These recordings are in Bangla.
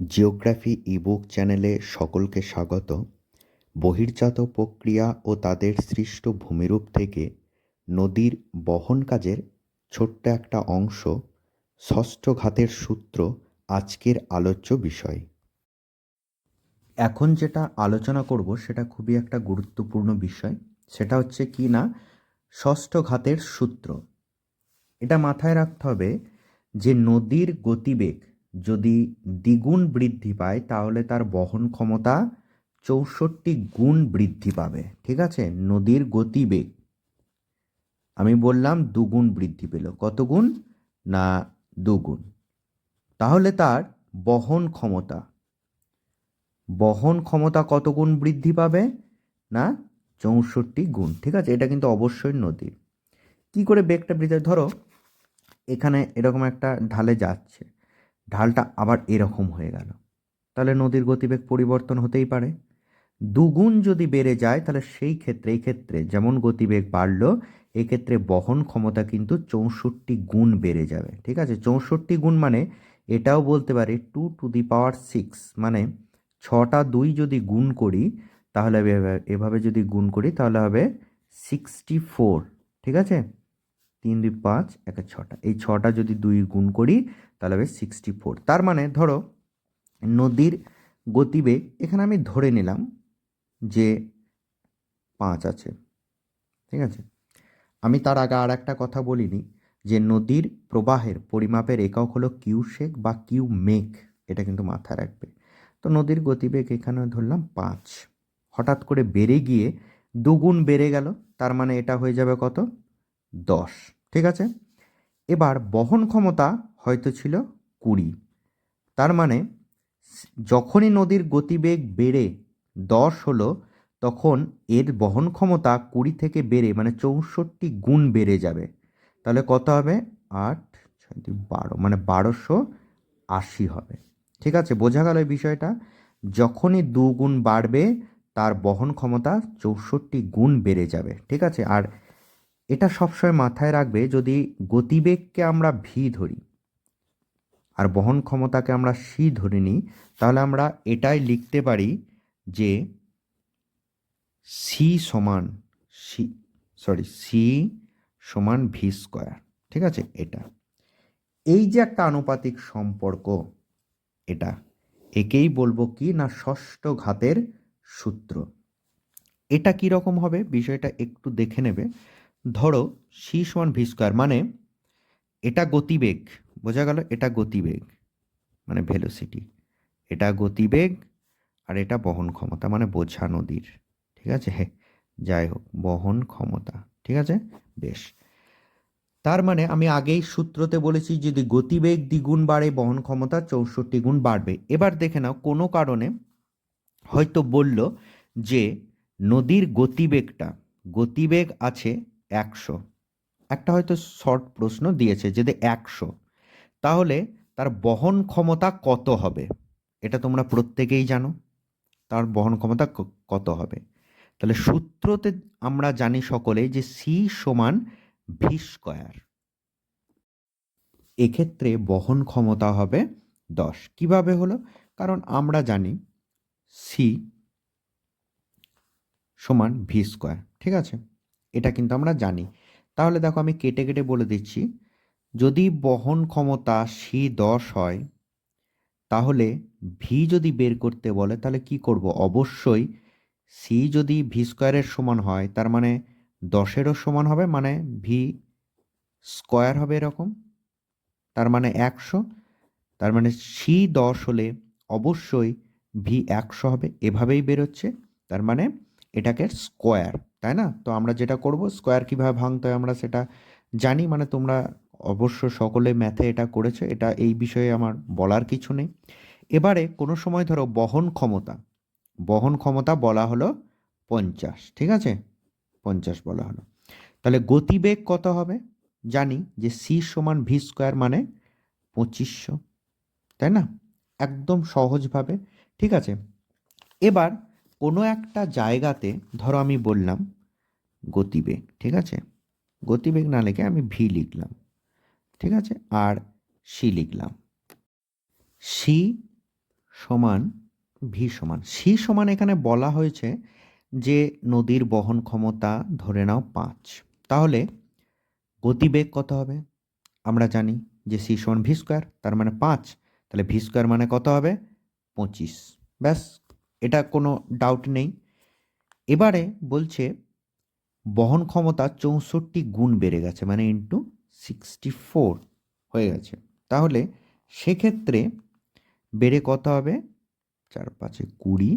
জিওগ্রাফি ইবুক চ্যানেলে সকলকে স্বাগত। বহির্জাত প্রক্রিয়া ও তাদের সৃষ্ট ভূমিরূপ থেকে নদীর বহন কাজের ছোট্ট একটা অংশ, ষষ্ঠ ঘাতের সূত্র আজকের আলোচ্য বিষয়। এখন যেটা আলোচনা করব সেটা খুবই একটা গুরুত্বপূর্ণ বিষয়, সেটা হচ্ছে কি না? ষষ্ঠ ঘাতের সূত্র। এটা মাথায় রাখতে হবে যে নদীর গতিবেগ যদি দ্বিগুণ বৃদ্ধি পায়, তাহলে তার বহন ক্ষমতা চৌষট্টি গুণ বৃদ্ধি পাবে। ঠিক আছে? নদীর গতিবেগ। আমি বললাম দুগুণ বৃদ্ধি পেল। কত গুণ? না, দুগুণ। তাহলে তার বহন ক্ষমতা। বহন ক্ষমতা কত গুণ বৃদ্ধি পাবে? না, চৌষট্টি গুণ। ঠিক আছে? এটা কিন্তু অবশ্যই নদীর কি করে বেগটা বৃদ্ধি ধরো, এখানে এরকম একটা ঢালে যাচ্ছে। ঢালটা আবার এরকম হয়ে গেল। তাহলে নদীর গতিবেগ পরিবর্তন হতেই পারে। দুগুণ যদি বেড়ে যায়, তাহলে সেই ক্ষেত্রে, এই ক্ষেত্রে যেমন গতিবেগ বাড়লো এক্ষেত্রে বহন ক্ষমতা কিন্তু চৌষট্টি গুণ বেড়ে যাবে। ঠিক আছে? চৌষট্টি গুণ মানে এটাও বলতে পারি two to the power six মানে ছটা দুই যদি গুণ করি, তাহলে এভাবে- যদি গুণ করি, তাহলে হবে সিক্সটি ফোর ঠিক আছে? তিন দুই পাঁচ, একে ছটা। এই ছটা যদি দুই গুণ করি, তাহলে হবে সিক্সটি ফোর তার মানে ধরো, নদীর গতিবেগ এখানে আমি ধরে নিলাম যে পাঁচ আছে। ঠিক আছে? আমি তার আগে আর একটা কথা বলিনি, যে নদীর প্রবাহের পরিমাপের একক হলো কিউসেক বা কিউ মেঘ এটা কিন্তু মাথায় রাখবে। তো নদীর গতিবেগ এখানে ধরলাম পাঁচ। হঠাৎ করে বেড়ে গিয়ে দুগুণ বেড়ে গেল, তার মানে এটা হয়ে যাবে কত? দশ, ঠিক আছে? এবার বহন ক্ষমতা হয়তো ছিল কুড়ি। তার মানে যখনই নদীর গতিবেগ বেড়ে দশ হলো, তখন এর বহন ক্ষমতা কুড়ি থেকে বেড়ে মানে চৌষট্টি গুণ বেড়ে যাবে। তাহলে কত হবে? আট, ছয় বারো মানে বারোশো আশি হবে। ঠিক আছে? বোঝা গেল এই বিষয়টা? যখনই দু গুণ বাড়বে, তার বহন ক্ষমতা চৌষট্টি গুণ বেড়ে যাবে। ঠিক আছে? আর এটা সবসময় মাথায় রাখবে যদি গতিবেগকে আমরা ভি ধরি আর বহন ক্ষমতাকে আমরা সি ধরে নিই, তাহলে আমরা এটাই লিখতে পারি যে সি সমান সি সরি সি সমান ভি স্কোয়ার ঠিক আছে? এটা। এই যে একটা আনুপাতিক সম্পর্ক, এটা, একেই বলব কি না ষষ্ঠ ঘাতের সূত্র। এটা কি রকম হবে? বিষয়টা একটু দেখে নেবে। ধরো সি সমান ভি স্কোয়ার মানে এটা গতিবেগ, বোঝা গেল এটা গতিবেগ মানে ভেলোসিটি এটা গতিবেগ আর এটা বহন ক্ষমতা মানে বোঝা নদীর, ঠিক আছে? হ্যাঁ যাই হোক, বহন ক্ষমতা, ঠিক আছে? বেশ। তার মানে আমি আগেই সূত্রতে বলেছি যদি গতিবেগ দ্বিগুণ বাড়ে, বহন ক্ষমতা চৌষট্টি গুণ বাড়বে। এবার দেখে নাও, কোনো কারণে হয়তো বলল যে নদীর গতিবেগটা, গতিবেগ আছে একশো। একটা হয়তো শর্ট প্রশ্ন দিয়েছে যদি একশো, তাহলে তার বহন ক্ষমতা কত হবে? এটা তোমরা প্রত্যেকেই জানো। তার বহন ক্ষমতা কত হবে? তাহলে সূত্রতে আমরা জানি সকলেই যে সি সমান ভি স্কয়ার। এক্ষেত্রে বহন ক্ষমতা হবে দশ। কীভাবে হলো? কারণ আমরা জানি সি সমান ভি স্কোয়ার। ঠিক আছে? এটা কিন্তু আমরা জানি। তাহলে দেখো আমি কেটে কেটে বলে দিচ্ছি, যদি বহন ক্ষমতা সি দশ হয়, তাহলে ভি যদি বের করতে বলে, তাহলে কি করব? অবশ্যই সি যদি ভি স্কোয়ারের সমান হয়, তার মানে দশেরও সমান হবে মানে ভি স্কোয়ার হবে এরকম, তার মানে একশো, তার মানে সি দশ হলে অবশ্যই ভি একশো হবে, এভাবেই বেরোচ্ছে, তার মানে এটাকে স্কোয়ার তাই না? তো আমরা যেটা করব স্কোয়ার কীভাবে ভাঙতে হয় আমরা সেটা জানি। মানে তোমরা অবশ্য সকলে ম্যাথে এটা করেছ, এটা এই বিষয়ে আমার বলার কিছু নেই। এবারে কোনো সময় ধরো বহন ক্ষমতা বহন ক্ষমতা বলা হলো পঞ্চাশ, ঠিক আছে? পঞ্চাশ বলা হলো। তাহলে গতিবেগ কত হবে? জানি যে সি সমান ভি স্কোয়ার মানে পঁচিশশো, তাই না? একদম সহজভাবে, ঠিক আছে? এবার কোনো একটা জায়গাতে, ধরো আমি বললাম গতিবেগ, ঠিক আছে? গতিবেগ না লিখে আমি ভি লিখলাম, ঠিক আছে? আর সি লিখলাম। সি সমান ভি সমান। সি সমান এখানে বলা হয়েছে যে নদীর বহন ক্ষমতা ধরে নাও পাঁচ। তাহলে গতিবেগ কত হবে? আমরা জানি যে সি সমান ভি স্কোয়ার তার মানে পাঁচ। তাহলে ভি স্কোয়ার মানে কত হবে? পঁচিশ। ব্যাস এটা কোনো ডাউট নেই। এবারে বলছে, বহন ক্ষমতা চৌষট্টি গুণ বেড়ে গেছে মানে ইন্টু সিক্সটি ফোর হয়ে গেছে। তাহলে সেক্ষেত্রে বেড়ে কত হবে? চার পাঁচে কুড়ি,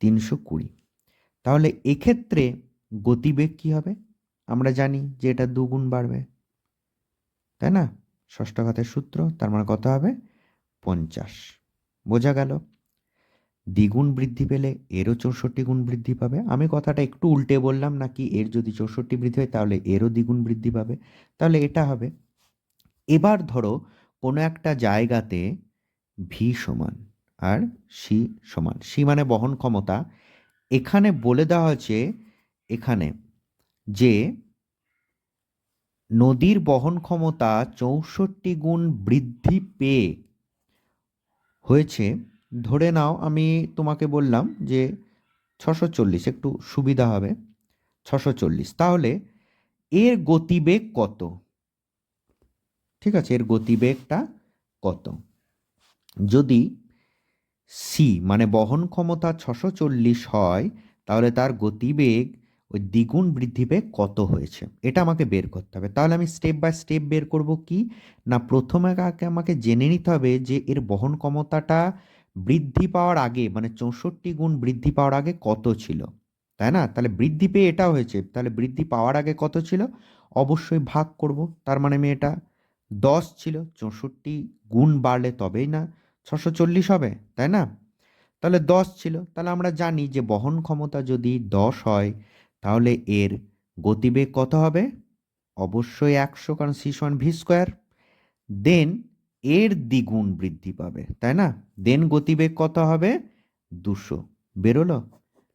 তিনশো কুড়ি। তাহলে এক্ষেত্রে গতিবেগ কী হবে? আমরা জানি যে এটা দুগুণ বাড়বে। তাই না? ষষ্ঠঘাতের সূত্র, তার মানে কত হবে? পঞ্চাশ। বোঝা গেল? দ্বিগুণ বৃদ্ধি পেলে এরও চৌষট্টি গুণ বৃদ্ধি পাবে। আমি কথাটা একটু উল্টে বললাম নাকি এর যদি চৌষট্টি বৃদ্ধি হয় তাহলে এরও দ্বিগুণ বৃদ্ধি পাবে। তাহলে এটা হবে। এবার ধরো কোনো একটা জায়গাতে ভি সমান আর সি সমান। সি মানে বহন ক্ষমতা। এখানে বলে দেওয়া হয়েছে এখানে যে নদীর বহন ক্ষমতা চৌষট্টি গুণ বৃদ্ধি পেয়ে হয়েছে ধরে নাও আমি তোমাকে বললাম যে ছশো চল্লিশ, একটু সুবিধা হবে। ছশো চল্লিশ, তাহলে এর গতিবেগ কত? ঠিক আছে, এর গতিবেগটা কত? যদি সি মানে বহন ক্ষমতা ছশো চল্লিশ হয়, তাহলে তার গতিবেগ ওই দ্বিগুণ বৃদ্ধি পেয়ে কত হয়েছে? এটা আমাকে বের করতে হবে। তাহলে আমি স্টেপ বাই স্টেপ বের করব কি? না, প্রথমে আগে আমাকে জেনে নিতে হবে যে এর বহন ক্ষমতাটা বৃদ্ধি পাওয়ার আগে মানে চৌষট্টি গুণ বৃদ্ধি পাওয়ার আগে কত ছিল? তাই না? তাহলে বৃদ্ধি পেয়ে এটা হয়েছে, তাহলে বৃদ্ধি পাওয়ার আগে কত ছিল? অবশ্যই ভাগ করব, তার মানে আমি এটা দশ ছিল, চৌষট্টি গুণ বাড়লে তবেই না ছশো চল্লিশ হবে, তাই না? তাহলে দশ ছিল, তাহলে আমরা জানি যে বহন ক্ষমতা যদি দশ হয়, তাহলে এর গতিবেগ কত হবে? অবশ্যই একশো কারণ সি সমান ভি স্কোয়ার দেন এর দ্বিগুণ বৃদ্ধি পাবে, তাই না? দেন গতিবেগ কত হবে? দুশো। বেরোলো?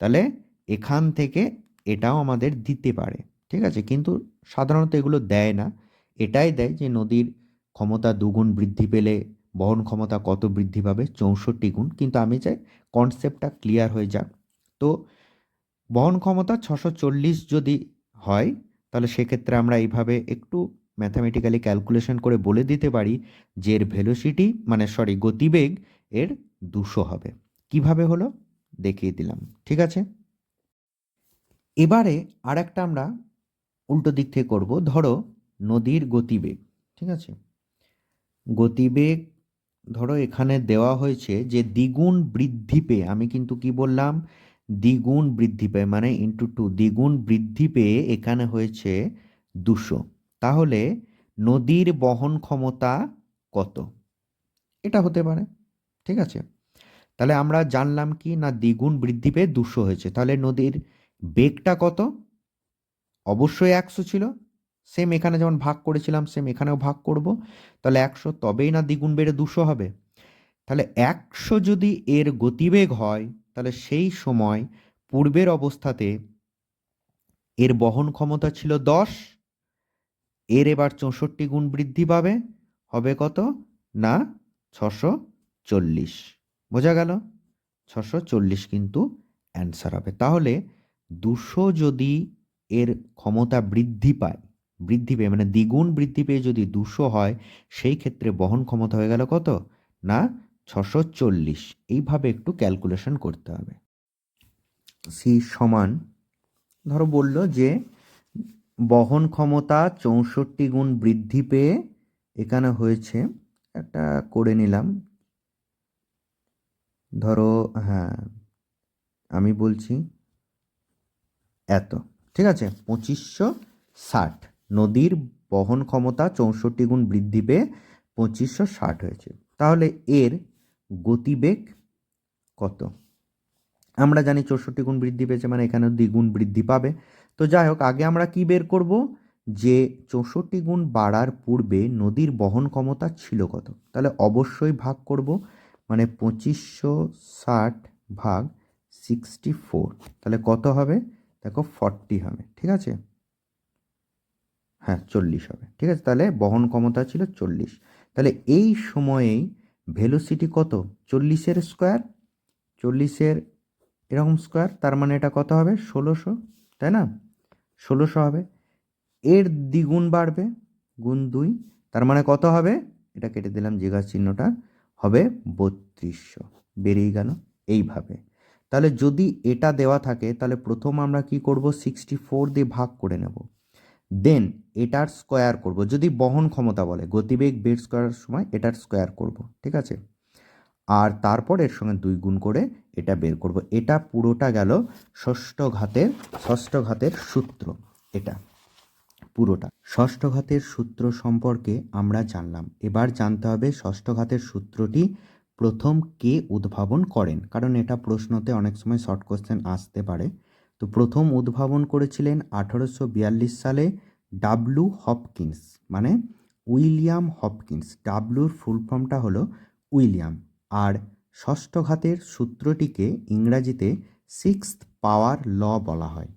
তাহলে এখান থেকে এটাও আমাদের দিতে পারে, ঠিক আছে? কিন্তু সাধারণত এগুলো দেয় না। এটাই দেয় যে নদীর ক্ষমতা দুগুণ বৃদ্ধি পেলে বহন ক্ষমতা কত বৃদ্ধি পাবে? চৌষট্টি গুণ। কিন্তু আমি চাই কনসেপ্টটা ক্লিয়ার হয়ে যাক। তো বহন ক্ষমতা ছশো চল্লিশ যদি হয়, তাহলে সেক্ষেত্রে আমরা এইভাবে একটু ম্যাথামেটিক্যালি ক্যালকুলেশন করে বলে দিতে পারি যে এর ভেলোসিটি মানে সরি গতিবেগ এর দুশো হবে। কীভাবে হলো? দেখিয়ে দিলাম। ঠিক আছে? এবারে আর একটা আমরা উল্টো দিক থেকে করব। ধরো নদীর গতিবেগ, ঠিক আছে? গতিবেগ ধরো এখানে দেওয়া হয়েছে যে দ্বিগুণ বৃদ্ধি পেয়ে, আমি কিন্তু কি বললাম? দ্বিগুণ বৃদ্ধি পেয়ে মানে ইন্টু টু দ্বিগুণ বৃদ্ধি পেয়ে এখানে হয়েছে দুশো। তাহলে নদীর বহন ক্ষমতা কত? এটা হতে পারে, ঠিক আছে? তাহলে আমরা জানলাম কি না দ্বিগুণ বৃদ্ধি পেয়ে দুশো হয়েছে। তাহলে নদীর বেগটা কত? অবশ্যই একশো ছিল। সেম এখানে যেমন ভাগ করেছিলাম সেম এখানেও ভাগ করব। তাহলে একশো তবেই না দ্বিগুণ বেড়ে দুশো হবে? তাহলে একশো যদি এর গতিবেগ হয়, তাহলে সেই সময় পূর্বের অবস্থাতে এর বহন ক্ষমতা ছিল দশ এর এবার চৌষট্টি গুণ বৃদ্ধি পাবে, হবে কত? না, ছশো চল্লিশ। বোঝা গেল? ছশো চল্লিশ কিন্তু অ্যান্সার হবে। তাহলে দুশো যদি এর ক্ষমতা বৃদ্ধি পায়, বৃদ্ধি পেয়ে মানে দ্বিগুণ বৃদ্ধি পেয়ে যদি দুশো হয়, সেই ক্ষেত্রে বহন ক্ষমতা হয়ে গেল কত? না, ছশো চল্লিশ। এইভাবে একটু ক্যালকুলেশন করতে হবে। সি সমান, ধরো বলল যে বহন ক্ষমতা চৌষট্টি গুণ বৃদ্ধি পেয়ে এখানে হয়েছে, একটা করে নিলাম। ধরো হ্যাঁ আমি বলছি এত, ঠিক আছে? পঁচিশশো ষাট, নদীর বহন ক্ষমতা চৌষট্টি গুণ বৃদ্ধি পেয়ে পঁচিশশো ষাট হয়েছে। তাহলে এর গতিবেগ কত? আমরা জানি চৌষট্টি গুণ বৃদ্ধি পেয়েছে মানে এখানে দ্বিগুণ বৃদ্ধি পাবে। তো যাই হোক আগে আমরা কি বের করব? যে চৌষট্টি গুণ বাড়ার পূর্বে নদীর বহন ক্ষমতা ছিল কত? তাহলে অবশ্যই ভাগ করব মানে পঁচিশশো ষাট ভাগ সিক্সটি ফোর। তাহলে কত হবে? দেখো ফর্টি হবে, ঠিক আছে? হ্যাঁ চল্লিশ হবে, ঠিক আছে? তাহলে বহন ক্ষমতা ছিল চল্লিশ। তাহলে এই সময়েই ভেলোসিটি কত? চল্লিশের স্কোয়ার? চল্লিশের এরকম স্কোয়ার, তার মানে এটা কত হবে? ষোলোশো, তাই না? ষোলোশো হবে। এর দ্বিগুণ বাড়বে, গুণ দুই। তার মানে কত হবে? এটা কেটে দিলাম, জিজ্ঞাসা চিহ্নটা। হবে বত্রিশশো। বেরিয়ে গেল এইভাবে। তাহলে যদি এটা দেওয়া থাকে, তাহলে প্রথম আমরা কি করব? সিক্সটি ফোর দিয়ে ভাগ করে নেব। দেন এটার স্কোয়ার করব। যদি বহন ক্ষমতা বলে, গতিবেগ বের স্কোয়ারের সময় এটার স্কোয়ার করব। ঠিক আছে? আর তারপর এর সঙ্গে দুই গুণ করে এটা বের করব। এটা পুরোটা গেল ষষ্ঠ ঘাতের ষষ্ঠ ঘাতের সূত্র, এটা পুরোটা। ষষ্ঠ ঘাতের সূত্র সম্পর্কে আমরা জানলাম। এবার জানতে হবে ষষ্ঠ ঘাতের সূত্রটি প্রথম কে উদ্ভাবন করেন? কারণ এটা প্রশ্নতে অনেক সময় শর্ট কোশ্চেন আসতে পারে। তো প্রথম উদ্ভাবন করেছিলেন আঠারোশো বিয়াল্লিশ সালে ডাব্লু হপকিন্স মানে উইলিয়াম হপকিন্স ডাব্লুর ফুল ফর্মটা হলো উইলিয়াম। আর ষষ্ঠ ঘাতের সূত্রটিকে ইংরাজিতে সিক্সথ পাওয়ার ল বলা হয়।